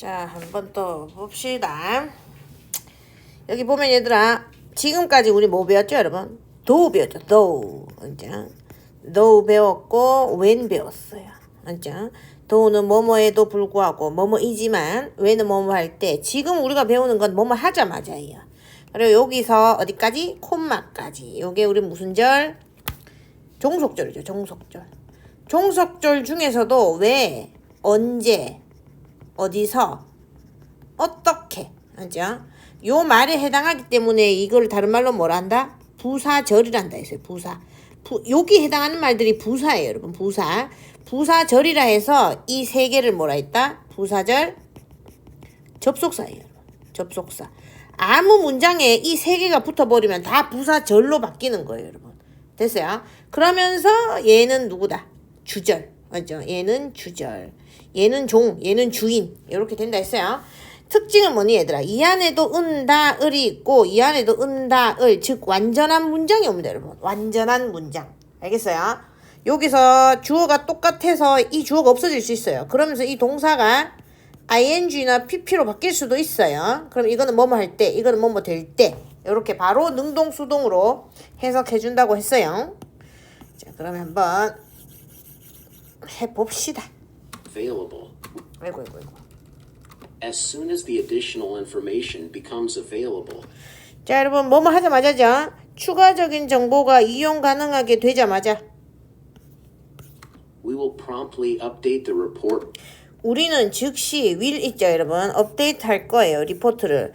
자, 한번 또 봅시다. 여기 보면 얘들아, 지금까지 우리 뭐 배웠죠, 여러분? 도 배웠죠, 도. 이제 도 배웠고, when 배웠어요. 이제 도는 뭐뭐에도 불구하고 뭐뭐이지만 when은 뭐뭐 할 때 지금 우리가 배우는 건 뭐뭐 하자마자예요. 그리고 여기서 어디까지? 콤마까지. 요게 우리 무슨 절? 종속절이죠, 종속절. 종속절 중에서도 왜, 언제, 어디서, 어떻게, 하죠? 요 말에 해당하기 때문에 이걸 다른 말로 뭐라 한다? 부사절이란다 했어요, 부사. 부, 여기 해당하는 말들이 부사예요, 여러분, 부사. 부사절이라 해서 이 세 개를 뭐라 했다? 부사절, 접속사예요, 여러분. 접속사. 아무 문장에 이 세 개가 붙어버리면 다 부사절로 바뀌는 거예요, 여러분. 됐어요? 그러면서 얘는 누구다? 주절. 맞죠? 얘는 주절. 얘는 종, 얘는 주인. 이렇게 된다 했어요. 특징은 뭐니 얘들아? 이 안에도 은다, 을이 있고 이 안에도 은다, 을. 즉 완전한 문장이 옵니다, 여러분. 완전한 문장. 알겠어요? 여기서 주어가 똑같아서 이 주어가 없어질 수 있어요. 그러면서 이 동사가 ing나 pp로 바뀔 수도 있어요. 그럼 이거는 뭐뭐 할 때, 이거는 뭐뭐 될 때. 이렇게 바로 능동 수동으로 해석해 준다고 했어요. 자, 그러면 한번 해 봅시다. Available. 아이고, 아이고, 아이고. As soon as the additional information becomes available, 자, 여러분, 뭐뭐 하자마자죠. 추가적인 정보가 이용 가능하게 되자마자 we will promptly update the report 우리는 즉시 will 있죠, 여러분. 업데이트 할 거예요, 리포트를.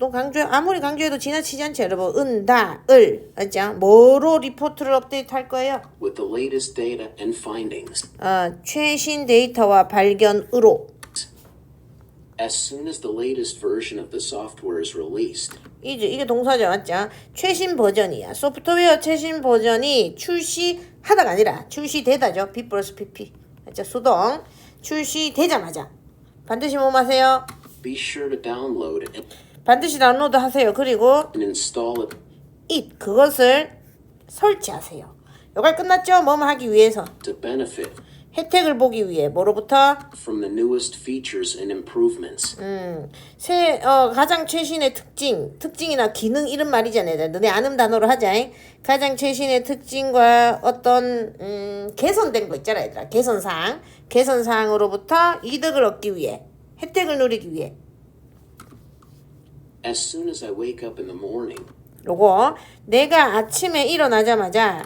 하, 또 강조, 아무리 강조해도 지나치지 않죠, 여러분. 은, 다, 을. 맞죠? 뭐로 리포트를 업데이트 할 거예요? with the latest data and findings. 어, 최신 데이터와 발견으로. As soon as the latest version of the software is released, 이제 이게 동사죠, 맞죠? 최신 버전이야. 소프트웨어 최신 버전이 출시하다가 아니라 출시되다죠. B 플러스 PP. 맞죠? 수동. 출시되자마자 반드시 뭐 하세요? be sure to download and 반드시 다운로드 하세요. 그리고 it 그것을 설치하세요. 요걸 끝났죠? 뭐뭐 하기 위해서 to benefit 혜택을 보기 위해 뭐로부터 from the newest features and improvements. 새 어, 가장 최신의 특징 특징이나 기능 이런 말이잖아요. 너네 아는 단어로 하자. 잉? 가장 최신의 특징과 어떤 음, 개선된 거 있잖아, 얘들아. 개선사항 개선사항으로부터 이득을 얻기 위해 혜택을 누리기 위해 As soon as I wake up in the morning, 요거 내가 아침에 일어나자마자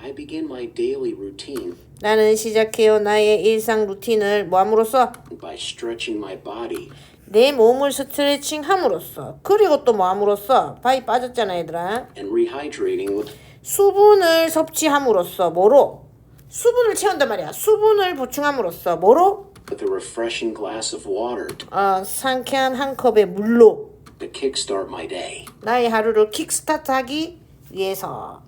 I begin my daily routine 나는 시작해요 나의 일상 루틴을 뭐 함으로써 by stretching my body 내 몸을 스트레칭 함으로써 그리고 또 뭐 함으로써 바위 빠졌잖아 얘들아 and rehydrating with 수분을 섭취함으로써 뭐로 수분을 채운단 말이야 수분을 보충함으로써 뭐로 with a refreshing glass of water 어, 상쾌한 한 컵의 물로 to kickstart my day. 나의 하루를 킥스타트하기 위해서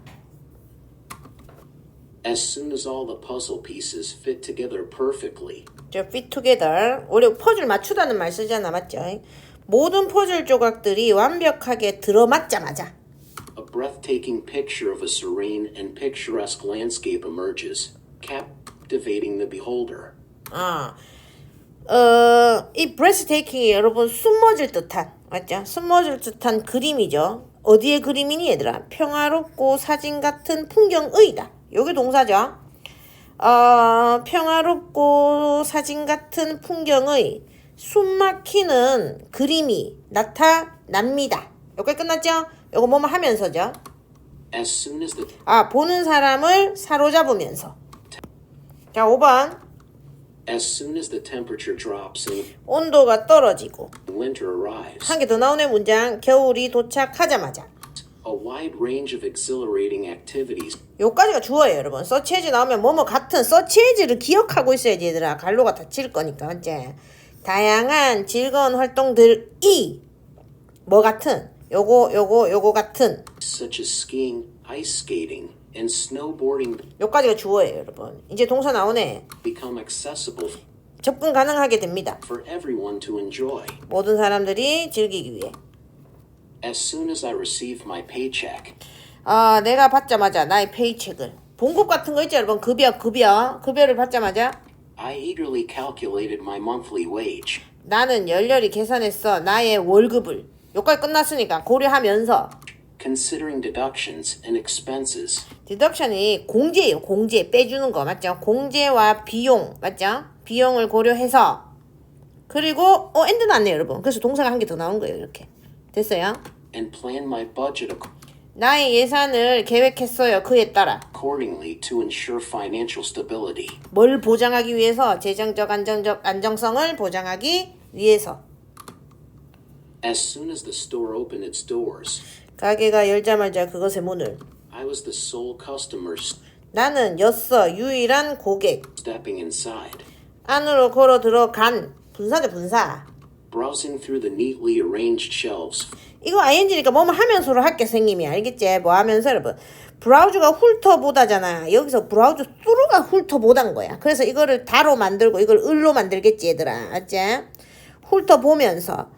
As soon as all the puzzle pieces fit together perfectly, 저 fit together 우리 퍼즐 맞추다는 말 쓰잖아 맞죠? 모든 퍼즐 조각들이 완벽하게 들어맞자마자 a breathtaking picture of a serene and picturesque landscape emerges, captivating the beholder. 아, 어, 이 breathtaking이 여러분 숨머질 듯한 맞죠? 숨머질 듯한 그림이죠. 어디의 그림이니 얘들아? 평화롭고 사진 같은 풍경의다. 요게 동사죠. 어, 평화롭고 사진 같은 풍경의 숨막히는 그림이 나타납니다. 요게 끝났죠? 요거 뭐뭐 하면서죠? 아, 보는 사람을 사로잡으면서. 자, 5번. As soon as the temperature drops and 온도가 떨어지고 winter arrives, 한 개 더 나오네 문장 겨울이 도착하자마자 a wide range of exhilarating activities 요까지가 주어예요 여러분 서치해즈 나오면 뭐뭐 같은 서치해즈를 기억하고 있어야지 얘들아 갈로가 다칠 거니까 이제 다양한 즐거운 활동들이 뭐 같은 요거 요거 요거 같은 such as skiing, ice skating, and snowboarding 요까지가 주어예요 여러분 이제 동사 나오네 become accessible 접근 가능하게 됩니다 for everyone to enjoy. 모든 사람들이 즐기기 위해 As soon as I receive my paycheck, 아 내가 받자마자 나의 페이첵을 봉급 같은 거 있죠 여러분 급여 급여 급여를 받자마자 I eagerly calculated my monthly wage. 나는 열렬히 계산했어. 나의 월급을. 여기까지 끝났으니까 고려하면서 Considering deductions and expenses, 디덕션이 공제예요. 공제 빼주는 거 맞죠? 공제와 비용 맞죠? 비용을 고려해서 그리고 어 엔드 났네요, 여러분. 그래서 동사가 한 개 더 나온 거예요, 이렇게. 됐어요? and plan my budget 나의 예산을 계획했어요. 그에 따라 accordingly to ensure financial stability. 뭘 보장하기 위해서 재정적 안정적 안정성을 보장하기 위해서 As soon as the store opened its doors, 가게가 열자마자 그것의 문을. I was the sole customer 나는 였어 유일한 고객. stepping inside. 안으로 걸어 들어간 분사죠 분사. Browsing through the neatly arranged shelves, 이거 ing니까 뭐뭐 하면서로 할게 생님이. 알겠지? 뭐 하면서 여러분. 브라우저가 훑어보다잖아. 여기서 브라우저 뚜루가 훑어보단 거야. 그래서 이거를 다로 만들고 이걸 을로 만들겠지 얘들아. 알지? 훑어보면서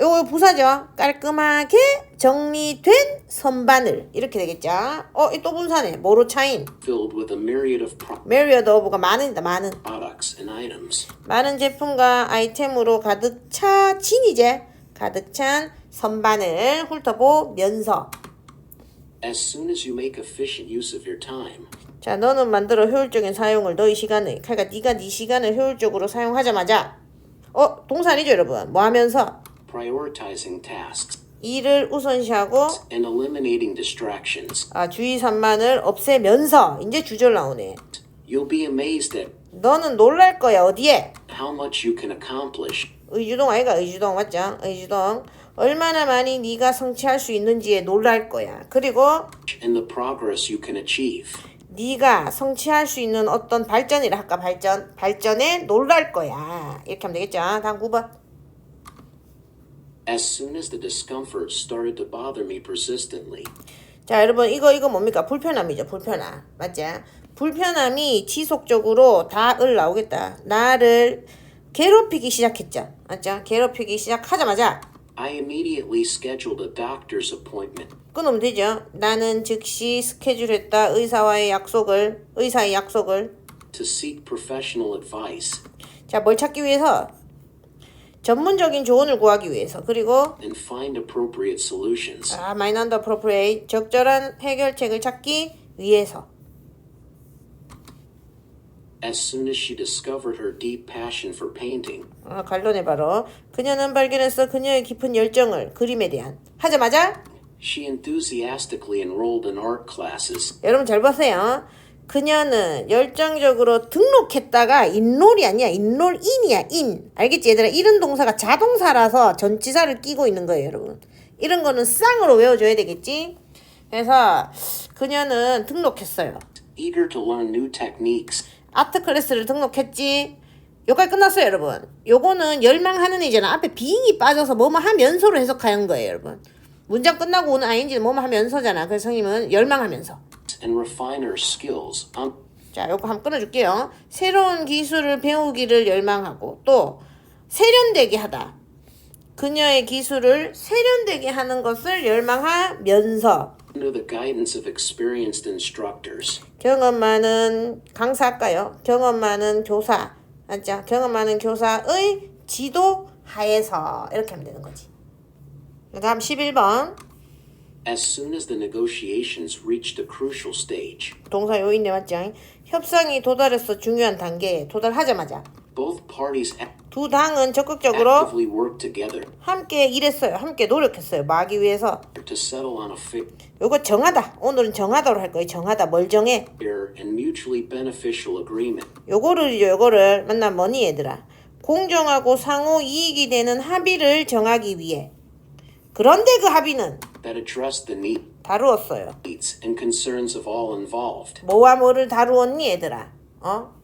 요거 부사죠. 깔끔하게 정리된 선반을 이렇게 되겠죠. 어 이 또 분사네. 뭐로 차인. Filled with a myriad of 메리어드 오브가 많은다 많은. products and items. 많은 제품과 아이템으로 가득 차 진 이제 가득 찬 선반을 훑어보면서. As soon as you make efficient use of your time, 자 너는 만들어 효율적인 사용을 너의 시간을 그러니까 네가 네 시간을 효율적으로 사용하자마자. 어 동사 아니죠 여러분. 뭐 하면서 prioritizing tasks, 일을 우선시하고 and eliminating distractions, 아, 주의 산만을 없애면서 이제 주절 나오네 you'll be amazed at 너는 놀랄 거야 어디에 how much you can accomplish 의주동 아이가 의주동 맞죠 의주동 얼마나 많이 네가 성취할 수 있는지에 놀랄 거야 그리고 and the progress you can achieve. 네가 성취할 수 있는 어떤 발전이라 할까 발전 발전에 놀랄 거야 이렇게 하면 되겠죠 다음 9번 As soon as the discomfort started to bother me persistently, 자 여러분 이거 이거 뭡니까 불편함이죠 불편함 맞지 불편함이 지속적으로 다을 나오겠다 나를 괴롭히기 시작했죠 맞죠 괴롭히기 시작하자마자 I immediately scheduled a doctor's appointment 끊으면 되죠 나는 즉시 스케줄했다 의사와의 약속을 의사의 약속을 to seek professional advice 자 뭘 찾기 위해서 전문적인 조언을 구하기 위해서 그리고 and find appropriate solutions. 아, mind and appropriate 적절한 해결책을 찾기 위해서 As soon as she discovered her deep passion for painting, 아, 관련해 바로 그녀는 발견했어 그녀의 깊은 열정을 그림에 대한 하자마자 she enthusiastically enrolled in art classes 여러분 잘 보세요. 그녀는 열정적으로 등록했다가 인롤이 아니야. 인롤인이야. 인. 알겠지 얘들아? 이런 동사가 자동사라서 전치사를 끼고 있는 거예요 여러분. 이런 거는 쌍으로 외워줘야 되겠지? 그래서 그녀는 등록했어요. eager to learn new techniques 아트 클래스를 등록했지. 여기까지 끝났어요, 여러분. 요거는 열망하는 이잖아. 앞에 비잉이 빠져서 뭐뭐 하면서로 해석하는 거예요, 여러분. 문장 끝나고 오는 ing는 뭐뭐 하면서잖아. 그래서 선생님은 열망하면서. And refine her skills on 자, 요거 한번 끊어줄게요. 새로운 기술을 배우기를 열망하고 또 세련되게 하다. 그녀의 기술을 세련되게 하는 것을 열망하면서 under the guidance of experienced instructors. 경험 많은 강사 할까요? 경험 많은 교사. 맞죠? 경험 많은 교사의 지도 하에서 이렇게 하면 되는 거지. 그 다음 11번. As soon as the negotiations reached a crucial stage, 동사 요인네 맞죠? 협상이 도달했어 중요한 단계에 도달하자마자 both parties ac- 두 당은 적극적으로 actively worked together 함께 일했어요. 함께 노력했어요. 마기 위해서. to settle on a fair 요거 정하다. 오늘은 정하다로 할 거예요. 정하다. 뭘 정해? and mutually beneficial agreement. 요거를요. 요거를 만나 뭐니 얘들아. 공정하고 상호 이익이 되는 합의를 정하기 위해. 그런데 그 합의는 that addressed the 다루었어요. needs and concerns of all involved. 뭐와 뭐를 다루었니 얘들아? 어?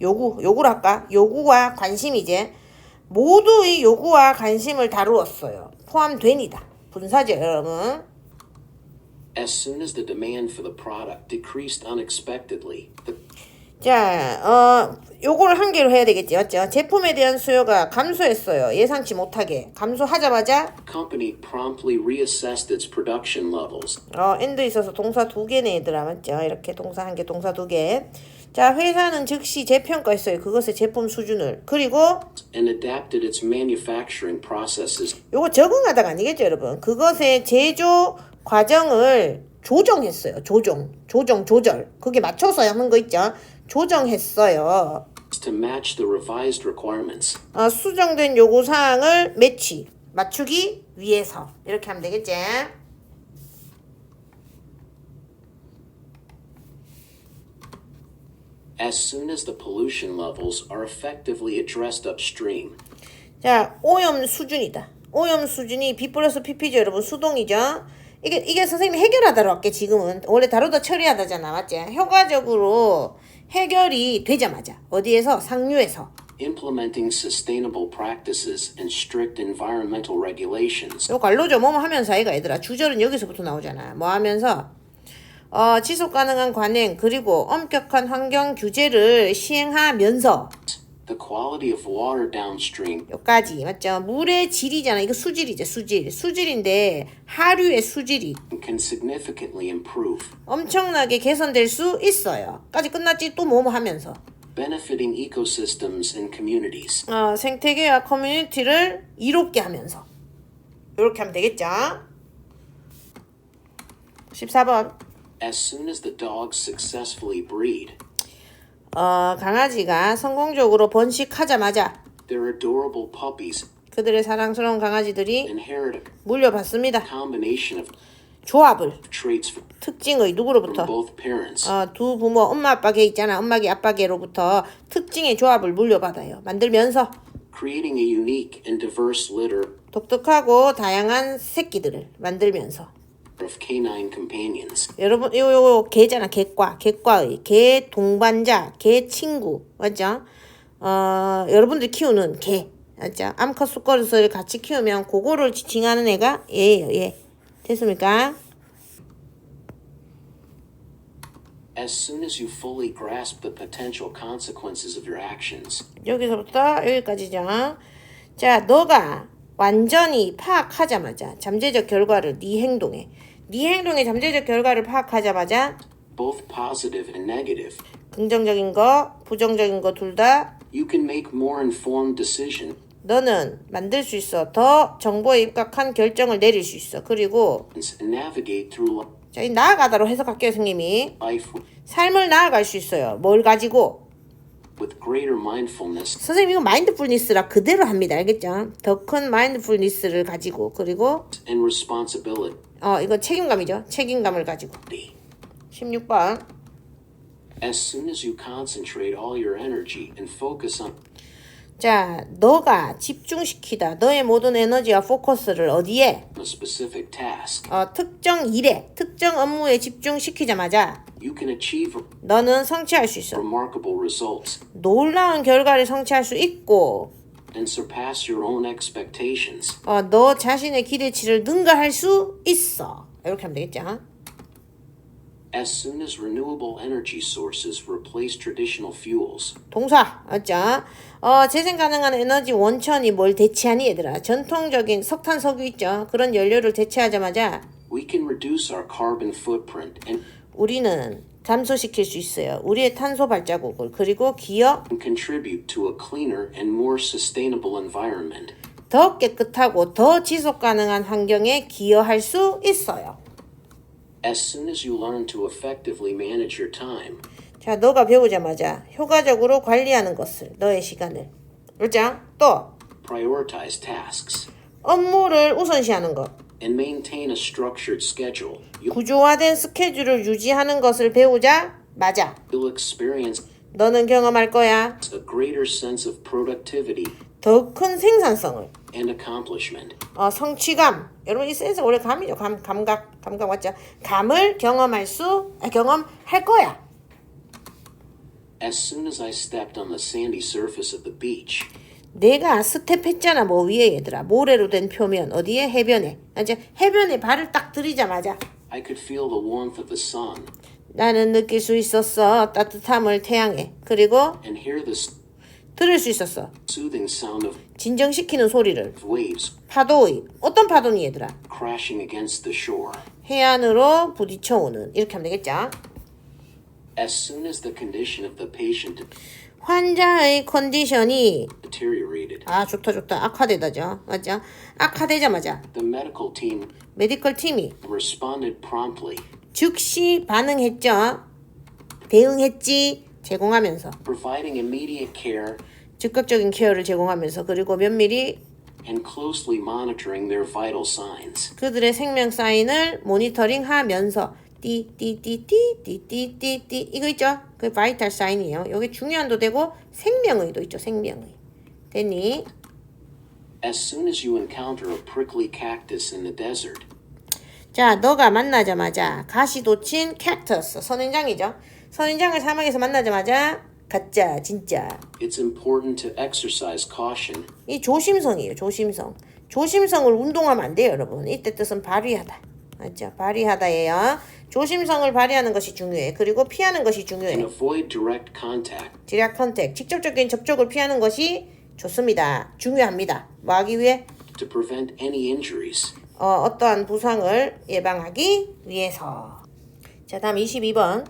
요구, 요구를 할까? 요구와 관심이제. 모두의 요구와 관심을 다루었어요. 포함되니다. 분사죠, 여러분. As soon as the demand for the product decreased unexpectedly, the 자, 어, 요걸 한 개로 해야 되겠지, 맞죠? 제품에 대한 수요가 감소했어요. 예상치 못하게. 감소하자마자, company promptly reassessed its production levels. 어, 엔드 있어서 동사 두 개네, 얘들아, 맞죠? 이렇게 동사 한 개, 동사 두 개. 자, 회사는 즉시 재평가했어요. 그것의 제품 수준을. 그리고 and adapted its manufacturing processes 요거 적응하다가 아니겠죠, 여러분? 그것의 제조 과정을 조정했어요. 조정. 조정, 조절. 그게 맞춰서 하는 거 있죠? 조정했어요. to match the revised requirements. 어, 수정된 요구 사항을 매치, 맞추기 위해서. 이렇게 하면 되겠지? As soon as the pollution levels are effectively addressed upstream, 자, 오염 수준이다. 오염 수준이 B 플러스 PP죠, 여러분. 수동이죠? 이게, 이게 선생님이 해결하다로 할게, 지금은. 원래 다루다 처리하다잖아, 맞지? 효과적으로 해결이 되자마자. 어디에서? 상류에서. implementing sustainable practices and strict environmental regulations, 요 관로죠. 뭐뭐 하면서 아이가 얘들아. 주절은 여기서부터 나오잖아. 뭐 하면서? 어, 지속 가능한 관행, 그리고 엄격한 환경 규제를 시행하면서. The quality of water downstream, 요까지 맞죠? 물의 질이잖아. 이거 수질이죠. 수질. 수질인데 하류의 수질이 can significantly improve, 엄청나게 개선될 수 있어요. 까지 끝났지 또 뭐뭐 하면서 benefiting ecosystems and communities. 어, 생태계와 커뮤니티를 이롭게 하면서 이렇게 하면 되겠죠? 14번 As soon as the dogs successfully breed, 어, 강아지가 성공적으로 번식하자마자 their adorable puppies 그들의 사랑스러운 강아지들이 inherit a 물려받습니다. combination of 조합을 traits from 특징의 누구로부터 both parents. 어, 두 부모 엄마 아빠계 있잖아. 엄마계 아빠계로부터 특징의 조합을 물려받아요. 만들면서 creating a unique and diverse litter 독특하고 다양한 새끼들을 만들면서. 여러분 요요 개잖아 개과 개과의 개 동반자 개 친구 맞죠? 어 여러분들 키우는 개 맞죠? 암컷 수컷을 같이 키우면 그거를 지칭하는 애가 얘예요 얘 됐습니까? As soon as you fully grasp the potential consequences of your actions, 여기서부터 여기까지죠. 자 너가 완전히 파악하자마자 잠재적 결과를 네 행동에 네 행동의 잠재적 결과를 파악하자마자 both positive and negative, 긍정적인 거 부정적인 거 둘 다 you can make more informed decision 너는 만들 수 있어. 더 정보에 입각한 결정을 내릴 수 있어. 그리고 navigate through 자, 이 나아가다로 해석할게요, 선생님이. life 삶을 나아갈 수 있어요. 뭘 가지고? With greater mindfulness 선생님 이거 마인드풀니스라 그대로 합니다. 알겠죠? 더 큰 마인드풀니스를 가지고 그리고 and responsibility. 어 이거 책임감이죠. 책임감을 가지고. 16번. As soon as you concentrate all your energy and focus on 자, 너가 집중시키다. 너의 모든 에너지와 포커스를 어디에? a specific task, 어, 특정 일에, 특정 업무에 집중시키자마자 you can achieve 너는 성취할 수 있어. remarkable results 놀라운 결과를 성취할 수 있고 and surpass your own expectations. 어, 너 자신의 기대치를 능가할 수 있어. 이렇게 하면 되겠죠? As soon as renewable energy sources replace traditional fuels, 동사 맞죠? 어, 재생 가능한 에너지 원천이 뭘 대체하니 얘들아? 전통적인 석탄, 석유 있죠? 그런 연료를 대체하자마자 we can reduce our carbon footprint and 우리는 감소시킬 수 있어요. 우리의 탄소 발자국을 그리고 기업. 더 깨끗하고 더 지속 가능한 환경에 기여할 수 있어요. As soon as you learn to effectively manage your time, 자, 너가 배우자마자 효과적으로 관리하는 것을 너의 시간을 그렇죠? 또 prioritize tasks, 업무를 우선시하는 것 and maintain a structured schedule, 구조화된 스케줄을 유지하는 것을 배우자 맞아. you'll experience 너는 경험할 거야. a greater sense of productivity 더 큰 생산성을, and accomplishment. 어, 성취감. 여러분 이 센스 원래 감이죠. 감, 감각, 감각 맞죠? 감을 경험할 수, 아, 경험할 거야. As soon as I stepped on the sandy surface of the beach, 내가 스텝했잖아 뭐 위에 얘들아 모래로 된 표면 어디에 해변에 이제 해변에 발을 딱 들이자마자 I could feel the warmth of the sun 나는 느낄 수 있었어 따뜻함을 태양에 그리고 and hear the 들을 수 있었어 soothing sound of 진정시키는 소리를 waves 파도의 어떤 파도니 얘들아 crashing against the shore. 해안으로 부딪혀오는 이렇게 하면 되겠죠 As soon as the condition of the patient 환자의 컨디션이 아 좋다 좋다 악화되다죠 맞죠 악화되자마자 메디컬 팀이 즉시 반응했죠 대응했지 제공하면서 providing immediate care 즉각적인 케어를 제공하면서 그리고 면밀히. 그들의 생명 사인을 모니터링하면서 띠띠띠띠띠띠띠띠 이거 있죠? 그 바이탈 사인이에요. 여기 중요한도 되고 생명의도 있죠. 생명의. 됐니? As soon as you encounter a prickly cactus in the desert, 자, 너가 만나자마자 가시 돋친 캡터스 선인장이죠. 선인장을 사막에서 만나자마자 가짜 진짜 it's important to exercise caution 이 조심성이에요. 조심성. 조심성을 운동하면 안 돼요, 여러분. 이때 뜻은 발휘하다. 맞죠? 발휘하다예요. 조심성을 발휘하는 것이 중요해. 그리고 피하는 것이 중요해. avoid direct contact 지략 컨택, 직접적인 접촉을 피하는 것이 좋습니다. 중요합니다. 뭐 하기 위해? 어, 어떠한 부상을 예방하기 위해서. 자, 다음 22번.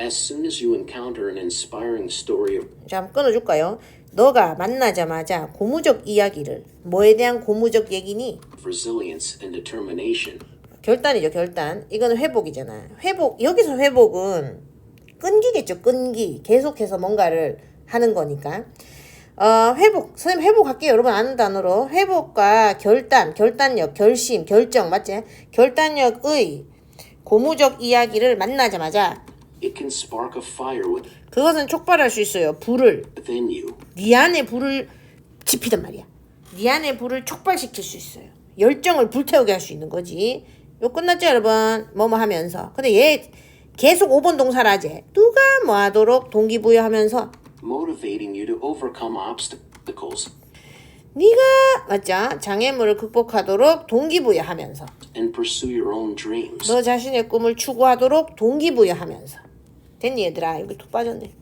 As soon as you encounter an inspiring story of 자, 한번 끊어줄까요? 너가 만나자마자 고무적 이야기를, 뭐에 대한 고무적 얘기니? resilience and determination, 결단이죠, 결단. 이거는 회복이잖아. 회복, 여기서 회복은 끈기겠죠, 끈기. 계속해서 뭔가를 하는 거니까. 어, 회복. 선생님 회복할게요. 여러분 아는 단어로. 회복과 결단, 결단력, 결심, 결정, 맞지? 결단력의 고무적 이야기를 만나자마자 it can spark a fire with- 그것은 촉발할 수 있어요. 불을. 네 안에 불을 지피단 말이야. 네 안에 불을 촉발시킬 수 있어요. 열정을 불태우게 할 수 있는 거지. 요 끝났죠, 여러분? 뭐뭐 하면서. 근데 얘 계속 5번 동사라지. 누가 뭐 하도록 동기부여 하면서 motivating you to overcome obstacles 네가 맞죠? 장애물을 극복하도록 동기부여하면서 and pursue your own dreams. 너 자신의 꿈을 추구하도록 동기부여하면서 됐니 얘들아? 여기 툭 빠졌네.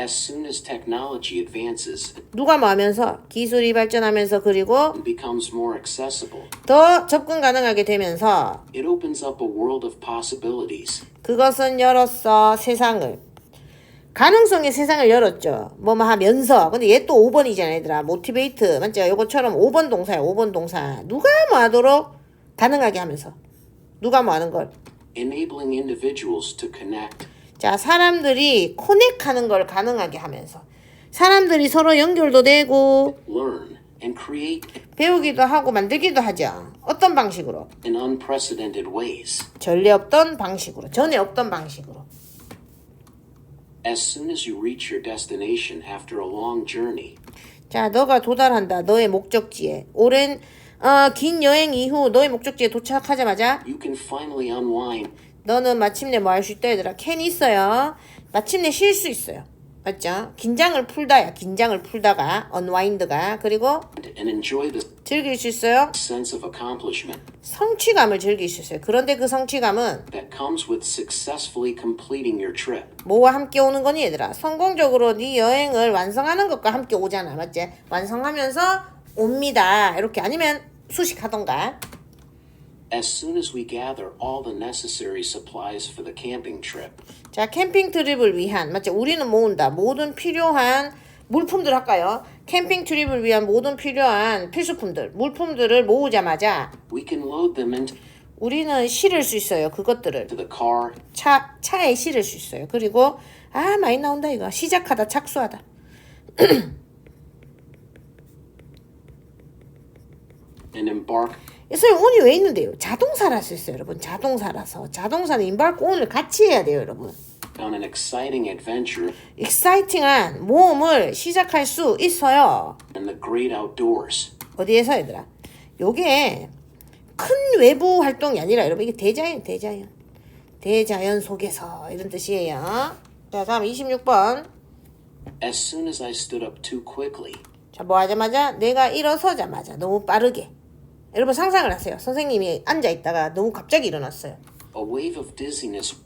As soon as technology advances 누가 뭐 하면서 기술이 발전하면서 그리고 and becomes more accessible, 더 접근 가능하게 되면서 it opens up a world of possibilities. 그것은 열었어 세상을 가능성의 세상을 열었죠 뭐뭐 하면서 근데 얘 또 5번이잖아 얘들아 모티베이트 맞죠 요거처럼 5번 동사야 5번 동사 누가 뭐 하도록 가능하게 하면서 누가 뭐 하는 걸 enabling individuals to connect 자, 사람들이 코넥하는 걸 가능하게 하면서 사람들이 서로 연결도 되고 배우기도 하고 만들기도 하죠. 어떤 방식으로? in unprecedented ways. 전례 없던 방식으로, 전에 없던 방식으로. As soon as you reach your destination after a long journey, 자, 너가 도달한다. 너의 목적지에. 오랜 어, 긴 여행 이후 너의 목적지에 도착하자마자 you can finally unwind 너는 마침내 뭐 할 수 있다 얘들아. 캔이 있어요. 마침내 쉴 수 있어요. 맞죠? 긴장을 풀다야. 긴장을 풀다가 unwind가 그리고 즐길 수 있어요. 성취감을 즐길 수 있어요. 그런데 그 성취감은. 뭐와 함께 오는 거니 얘들아? 성공적으로 네 여행을 완성하는 것과 함께 오잖아. 맞지? 완성하면서 옵니다. 이렇게 아니면 수식하던가. As soon as we gather all the necessary supplies for the camping trip, 자, 캠핑 트립을 위한 맞지? 우리는 모은다. 모든 필요한 물품들 할까요? 캠핑 트립을 위한 모든 필요한 필수품들, 물품들을 모으자마자 we can load them into 우리는 실을 수 있어요. 그것들을 the car 차 차에 실을 수 있어요. 그리고 아 많이 나온다 이거 시작하다 착수하다. and embark 선생님 온이 왜 있는데요? 자동사라서 있어요, 여러분. 자동사라서. 자동사는 임발고 온을 같이 해야 돼요, 여러분. on an exciting adventure 익사이팅한 모험을 시작할 수 있어요. in the great outdoors. 어디에서 얘들아? 요게 큰 외부 활동이 아니라 여러분 이게 대자연, 대자연. 대자연 속에서 이런 뜻이에요. 자, 다음 26번. As soon as I stood up too quickly, 자, 뭐 하자마자 내가 일어서자마자 너무 빠르게. 여러분 상상을 하세요. 선생님이 앉아 있다가 너무 갑자기 일어났어요. a wave of dizziness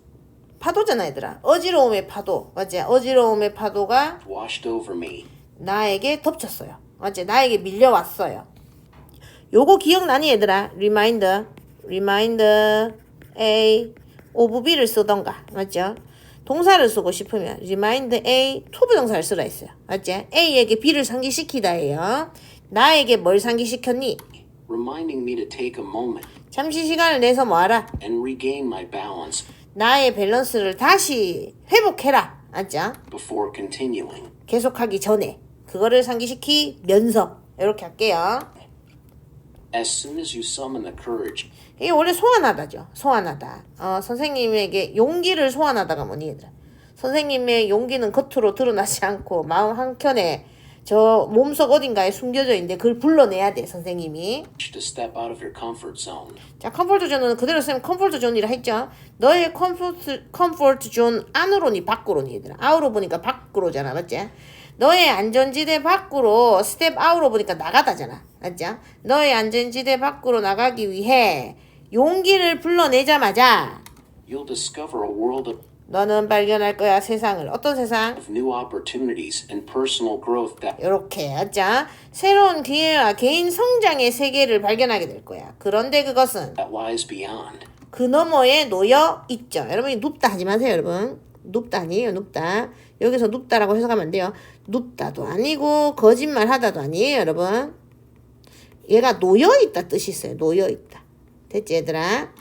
파도잖아, 얘들아. 어지러움의 파도. 맞지? 어지러움의 파도가 washed over me. 나에게 덮쳤어요. 맞지? 나에게 밀려왔어요. 요거 기억나니, 얘들아? 리마인더. 리마인더. A. of B를 쓰던가 맞죠? 동사를 쓰고 싶으면 remind A 투부정사를 쓰라 했어요. 맞지? A에게 B를 상기시키다예요. 나에게 뭘 상기시켰니? Reminding me to take a moment 잠시 시간을 내서 뭐하라? and regain my balance 나의 밸런스를 다시 회복해라. 맞죠? before continuing. 계속하기 전에 그거를 상기시키면서 이렇게 할게요. As soon as you summon the courage 이게 원래 소환하다죠. 소환하다. 어, 선생님에게 용기를 소환하다가 뭐니 얘들아. 선생님의 용기는 겉으로 드러나지 않고 마음 한켠에 저 몸속 어딘가에 숨겨져 있는데 그걸 불러내야 돼 선생님이. 자 컴포트 존은 그대로 쓰면 컴포트 존이라 했죠. 너의 컴포트 컴포트 존 안으로니 밖으로니 얘들아. 아우로 보니까 밖으로잖아, 맞지? 너의 안전지대 밖으로 스텝 아우로 보니까 나가다잖아, 맞죠? 너의 안전지대 밖으로 나가기 위해 용기를 불러내자마자 You'll discover a world of 너는 발견할 거야 세상을 어떤 세상? new opportunities and personal growth that 이렇게 하자 새로운 기회와 개인 성장의 세계를 발견하게 될 거야. 그런데 그것은 that lies beyond. 그 너머에 놓여 있죠. 여러분이 눕다 하지 마세요, 여러분. 눕다 아니에요, 눕다. 여기서 눕다라고 해석하면 안 돼요. 눕다도 아니고 거짓말 하다도 아니에요, 여러분. 얘가 놓여 있다 뜻이 있어요. 놓여 있다. 됐지, 얘들아?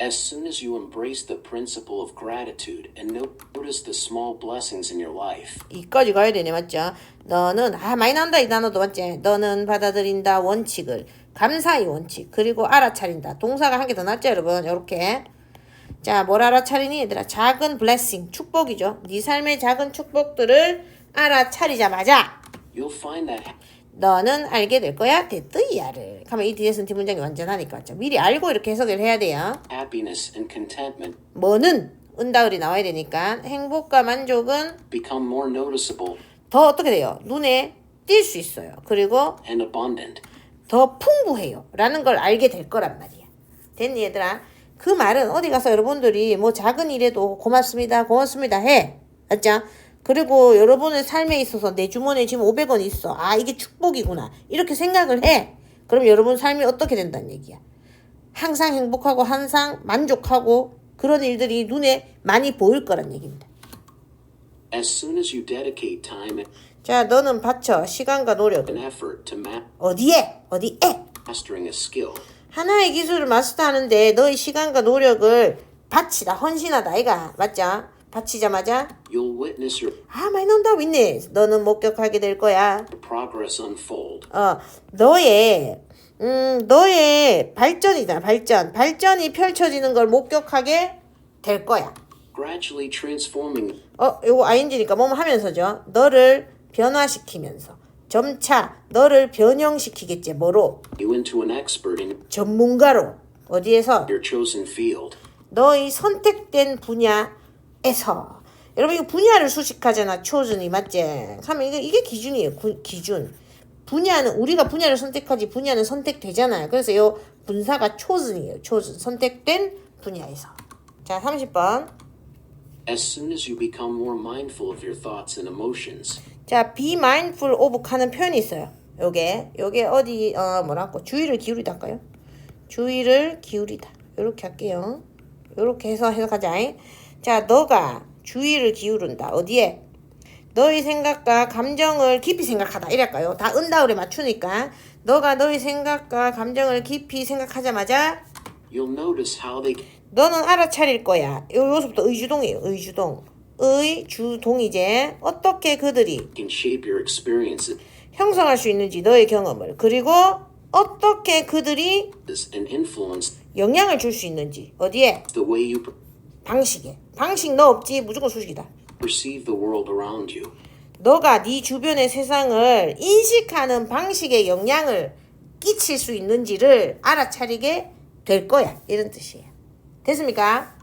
As soon as you embrace the principle of gratitude and no- notice the small blessings in your life, 이까지 가야 되네, 맞죠? 너는 아 많이 나온다 이 단어도 맞지? 너는 받아들인다 원칙을 감사의 원칙 그리고 알아차린다 동사가 한 개 더 낫죠, 여러분? 요렇게 자, 뭘 알아차리니 얘들아? 작은 블레싱 축복이죠. 네 삶의 작은 축복들을 알아차리자마자 you'll find that 너는 알게 될 거야. 됐드이야를. 가면 이 뒤에서는 뒷문장이 완전하니까 맞죠? 미리 알고 이렇게 해석을 해야 돼요. happiness and contentment 뭐는 은다을이 나와야 되니까 행복과 만족은 become more noticeable 더 어떻게 돼요? 눈에 띌 수 있어요. 그리고 and abundant. 더 풍부해요. 라는 걸 알게 될 거란 말이야. 됐니, 얘들아? 그 말은 어디 가서 여러분들이 뭐 작은 일에도 고맙습니다, 고맙습니다 해. 맞죠? 그리고 여러분의 삶에 있어서 내 주머니에 지금 500원 있어. 아, 이게 축복이구나. 이렇게 생각을 해. 그럼 여러분 삶이 어떻게 된다는 얘기야. 항상 행복하고 항상 만족하고 그런 일들이 눈에 많이 보일 거란 얘기입니다. 자, 너는 바쳐 시간과 노력을 어디에? 어디에? 하나의 기술을 마스터하는데 너의 시간과 노력을 바치다, 헌신하다, 이가 맞죠? 바치자마자 you'll witness your 아 많이 나온다 윈네 너는 목격하게 될 거야. progress unfold. 어 너의 음 너의 발전이다 발전 발전이 펼쳐지는 걸 목격하게 될 거야. gradually transforming 어 요거 ing니까 뭐뭐 하면서죠. 너를 변화시키면서 점차 너를 변형시키겠지 뭐로 you into an expert in 전문가로 어디에서 your chosen field. 너의 선택된 분야 에서. 여러분 이거 분야를 수식하잖아 초준이. 맞지? 하면 이게 이게 기준이에요 구- 기준. 분야는 우리가 분야를 선택하지 분야는 선택되잖아요. 그래서 이 분사가 초준이에요 초준. 선택된 분야에서. 자 30번. As soon as you become more mindful of your thoughts and emotions, 자 be mindful of 하는 표현이 있어요. 요게 요게 어디 어 뭐라고 주의를 기울이다 할까요? 주의를 기울이다. 요렇게 할게요. 요렇게 해서 해석하자 자 너가 주의를 기울인다. 어디에? 너의 생각과 감정을 깊이 생각하다. 이랄까요. 다 은다울에 맞추니까 너가 너의 생각과 감정을 깊이 생각하자마자 you'll notice how they 너는 알아차릴 거야. 요 요소부터 의주동이에요. 의주동. 의주동이제 어떻게 그들이 can shape your experiences. 형성할 수 있는지 너의 경험을 그리고 어떻게 그들이 and influence 영향을 줄 수 있는지. 어디에? the way you 방식에. 방식 너 없지? 무조건 수식이다. Perceive the world around you. 너가 네 주변의 세상을 인식하는 방식에 영향을 끼칠 수 있는지를 알아차리게 될 거야. 이런 뜻이에요. 됐습니까?